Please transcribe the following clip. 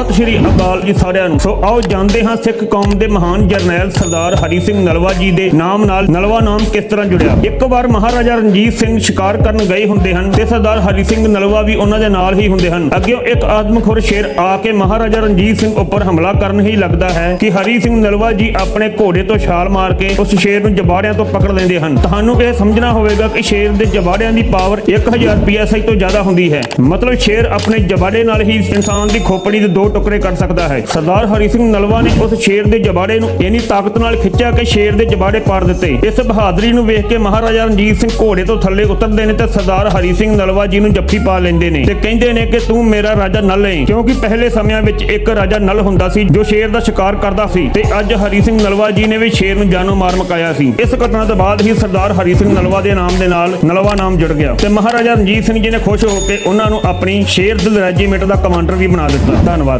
ਸਤਿ ਸ਼੍ਰੀ ਅਕਾਲ ਜੀ ਸਾਰਿਆਂ ਨੂੰ। ਸੋ ਆਓ ਜਾਣਦੇ ਹਾਂ ਸਿੱਖ ਕੌਮ ਦੇ ਮਹਾਨ ਜਰਨੈਲ ਸਰਦਾਰ ਹਰੀ ਸਿੰਘ ਨਲਵਾ ਜੀ ਦੇ ਨਾਮ ਨਾਲ ਨਲਵਾ ਨਾਮ ਕਿਸ ਤਰ੍ਹਾਂ ਜੁੜਿਆ? ਇੱਕ ਵਾਰ ਮਹਾਰਾਜਾ ਰਣਜੀਤ ਸਿੰਘ ਸ਼ਿਕਾਰ ਕਰਨ ਗਏ ਹੁੰਦੇ ਹਨ ਤੇ ਸਰਦਾਰ ਹਰੀ ਸਿੰਘ ਨਲਵਾ ਵੀ ਉਹਨਾਂ ਦੇ ਨਾਲ ਹੀ ਹੁੰਦੇ ਹਨ। ਅੱਗਿਓਂ ਇੱਕ ਆਦਮਖੋਰ ਸ਼ੇਰ ਆ ਕੇ ਮਹਾਰਾਜਾ ਰਣਜੀਤ ਸਿੰਘ ਉੱਪਰ ਹਮਲਾ ਕਰਨ ਹੀ ਲੱਗਦਾ ਹੈ ਕਿ ਹਰੀ ਸਿੰਘ ਨਲਵਾ ਜੀ ਆਪਣੇ ਘੋੜੇ ਤੋਂ ਛਾਲ ਮਾਰ ਕੇ ਉਸ ਸ਼ੇਰ ਨੂੰ ਜਬਾੜਿਆਂ ਤੋਂ ਪਕੜ ਲੈਂਦੇ ਹਨ। ਤੁਹਾਨੂੰ ਇਹ ਸਮਝਣਾ ਹੋਵੇਗਾ ਕਿ ਸ਼ੇਰ ਦੇ ਜਬਾੜਿਆਂ ਦੀ ਪਾਵਰ 1000 ਪੀਐਸਆਈ ਤੋਂ ਜ਼ਿਆਦਾ ਹੁੰਦੀ ਹੈ। ਮਤਲਬ ਸ਼ੇਰ ਆਪਣੇ ਜਬਾੜੇ ਨਾਲ ਹੀ ਇਨਸਾਨ ਦੀ ਖੋਪੜੀ ਦੇ ਦੋ ਟੁਕੜੇ ਕਰ ਸਕਦਾ ਹੈ। ਸਰਦਾਰ ਹਰੀ ਸਿੰਘ ਨਲਵਾ ਨੇ ਉਸ ਸ਼ੇਰ ਦੇ ਜਬਾੜੇ ਨੂੰ ਇੰਨੀ ਤਾਕਤ ਨਾਲ ਖਿੱਚਿਆ ਕਿ ਸ਼ੇਰ ਦੇ ਜਬਾੜੇ ਪਾੜ ਦਿੱਤੇ। ਇਸ ਬਹਾਦਰੀ ਨੂੰ ਵੇਖ ਕੇ ਮਹਾਰਾਜਾ ਰਣਜੀਤ ਸਿੰਘ ਘੋੜੇ ਤੋਂ ਥੱਲੇ ਉਤਰਦੇ ਨੇ ਤੇ ਸਰਦਾਰ ਹਰੀ ਸਿੰਘ ਨਲਵਾ ਜੀ ਨੂੰ ਜੱਫੀ ਪਾ ਲੈਂਦੇ ਨੇ ਤੇ ਕਹਿੰਦੇ ਨੇ ਕਿ ਤੂੰ ਮੇਰਾ ਰਾਜਾ ਨਲ ਹੈ ਕਿਉਂਕਿ ਪਹਿਲੇ ਸਮਿਆਂ ਵਿੱਚ ਇੱਕ ਰਾਜਾ ਨਲ ਹੁੰਦਾ ਸੀ ਜੋ ਸ਼ੇਰ ਦਾ ਸ਼ਿਕਾਰ ਕਰਦਾ ਸੀ ਤੇ ਅੱਜ ਹਰੀ ਸਿੰਘ ਨਲਵਾ ਜੀ ਨੇ ਵੀ ਸ਼ੇਰ ਨੂੰ ਜਾਨੋਂ ਮਾਰ ਮੁਕਾਇਆ ਸੀ। ਇਸ ਘਟਨਾ ਤੋਂ ਬਾਅਦ ਹੀ ਸਰਦਾਰ ਹਰੀ ਸਿੰਘ ਨਲਵਾ ਦੇ ਨਾਮ ਦੇ ਨਾਲ ਨਲਵਾ ਨਾਮ ਜੁੜ ਗਿਆ ਤੇ ਮਹਾਰਾਜਾ ਰਣਜੀਤ ਸਿੰਘ ਜੀ ਨੇ ਖੁਸ਼ ਹੋ ਕੇ ਉਹਨਾਂ ਨੂੰ ਆਪਣੀ ਸ਼ੇਰ ਦਿਲ ਰੈਜੀਮੈਂਟ ਦਾ ਕਮਾਂਡਰ ਵੀ ਬਣਾ ਦਿੱਤਾ। ਧੰਨਵਾਦ।